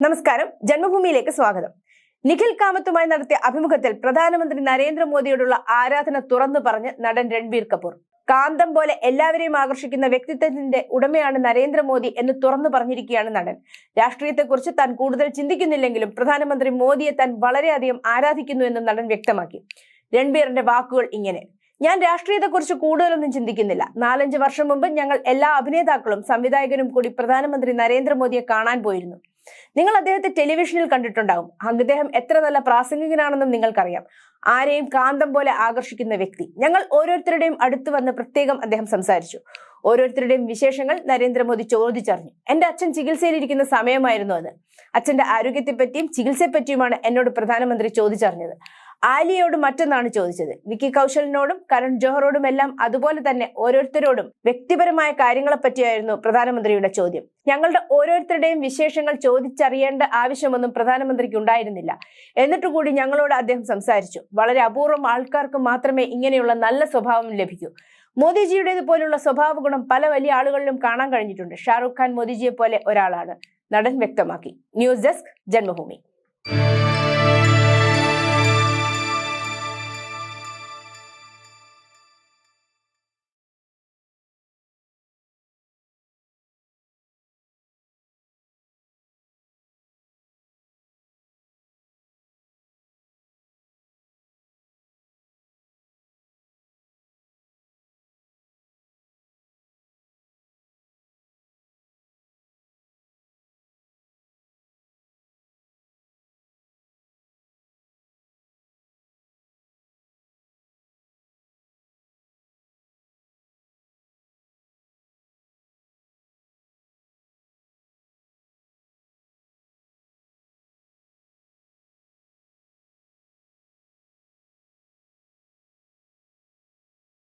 നമസ്കാരം. ജന്മഭൂമിയിലേക്ക് സ്വാഗതം. നിഖിൽ കാമത്തുമായി നടത്തിയ അഭിമുഖത്തിൽ പ്രധാനമന്ത്രി നരേന്ദ്രമോദിയോടുള്ള ആരാധന തുറന്നു പറഞ്ഞ് നടൻ രൺബീർ കപൂർ. കാന്തം പോലെ എല്ലാവരെയും ആകർഷിക്കുന്ന വ്യക്തിത്വത്തിന്റെ ഉടമയാണ് നരേന്ദ്രമോദി എന്ന് തുറന്നു പറഞ്ഞിരിക്കുകയാണ് നടൻ. രാഷ്ട്രീയത്തെക്കുറിച്ച് താൻ കൂടുതൽ ചിന്തിക്കുന്നില്ലെങ്കിലും പ്രധാനമന്ത്രി മോദിയെ താൻ വളരെയധികം ആരാധിക്കുന്നു എന്നും നടൻ വ്യക്തമാക്കി. രൺബീറിന്റെ വാക്കുകൾ ഇങ്ങനെ. ഞാൻ രാഷ്ട്രീയത്തെക്കുറിച്ച് കൂടുതലൊന്നും ചിന്തിക്കുന്നില്ല. നാലഞ്ച് വർഷം മുമ്പ് ഞങ്ങൾ എല്ലാ അഭിനേതാക്കളും സംവിധായകരും കൂടി പ്രധാനമന്ത്രി നരേന്ദ്രമോദിയെ കാണാൻ പോയിരുന്നു. നിങ്ങൾ അദ്ദേഹത്തെ ടെലിവിഷനിൽ കണ്ടിട്ടുണ്ടാകും അദ്ദേഹം എത്ര നല്ല പ്രാസംഗികനാണെന്നും നിങ്ങൾക്കറിയാം. ആരെയും കാന്തം പോലെ ആകർഷിക്കുന്ന വ്യക്തി. ഞങ്ങൾ ഓരോരുത്തരുടെയും അടുത്ത് വന്ന് പ്രത്യേകം അദ്ദേഹം സംസാരിച്ചു. ഓരോരുത്തരുടെയും വിശേഷങ്ങൾ നരേന്ദ്രമോദി ചോദിച്ചറിഞ്ഞു. എന്റെ അച്ഛൻ ചികിത്സയിലിരിക്കുന്ന സമയമായിരുന്നു അത്. അച്ഛന്റെ ആരോഗ്യത്തെപ്പറ്റിയും ചികിത്സയെപ്പറ്റിയുമാണ് എന്നോട് പ്രധാനമന്ത്രി ചോദിച്ചറിഞ്ഞത്. ആലിയയോട് മറ്റൊന്നാണ് ചോദിച്ചത്. വിക്കി കൗശലിനോടും കരൺ ജോഹറോടും എല്ലാം അതുപോലെ തന്നെ ഓരോരുത്തരോടും വ്യക്തിപരമായ കാര്യങ്ങളെ പറ്റിയായിരുന്നു പ്രധാനമന്ത്രിയുടെ ചോദ്യം. ഞങ്ങളുടെ ഓരോരുത്തരുടെയും വിശേഷങ്ങൾ ചോദിച്ചറിയേണ്ട ആവശ്യമൊന്നും പ്രധാനമന്ത്രിക്ക് ഉണ്ടായിരുന്നില്ല. എന്നിട്ട് കൂടി ഞങ്ങളോട് അദ്ദേഹം സംസാരിച്ചു. വളരെ അപൂർവം ആൾക്കാർക്ക് മാത്രമേ ഇങ്ങനെയുള്ള നല്ല സ്വഭാവം ലഭിക്കൂ. മോദിജിയുടേത് പോലുള്ള സ്വഭാവ ഗുണം പല വലിയ ആളുകളിലും കാണാൻ കഴിഞ്ഞിട്ടുണ്ട്. ഷാറുഖ് ഖാൻ മോദിജിയെ പോലെ ഒരാളാണ്. നടൻ വ്യക്തമാക്കി. News desk Janmabhumi.